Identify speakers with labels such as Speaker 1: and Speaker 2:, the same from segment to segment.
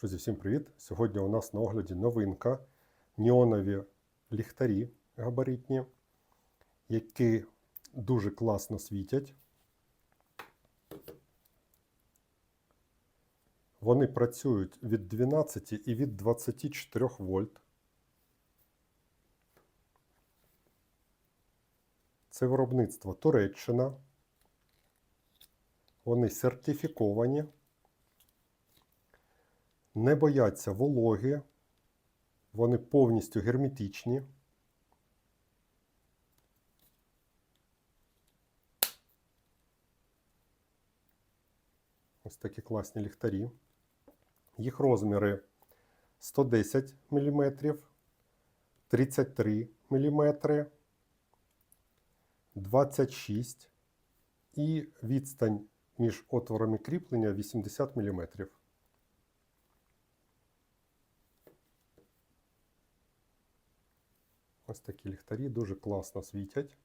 Speaker 1: Друзі, всім привіт! Сьогодні у нас на огляді новинка неонові ліхтарі габаритні, які дуже класно світять. Вони працюють від 12 і від 24 вольт. Це виробництво Туреччина. Вони сертифіковані не бояться вологи, вони повністю герметичні. Ось такі класні ліхтарі. Їх розміри 110 мм, 33 мм, 26 і відстань між отворами кріплення 80 мм. Ось такі ліхтарі дуже класно світять.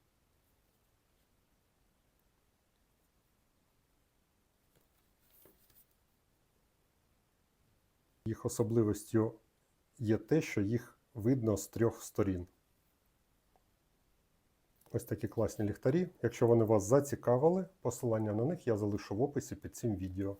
Speaker 1: Їх особливістю є те, що їх видно з трьох сторін. Ось такі класні ліхтарі. Якщо вони вас зацікавили, посилання на них я залишу в описі під цим відео.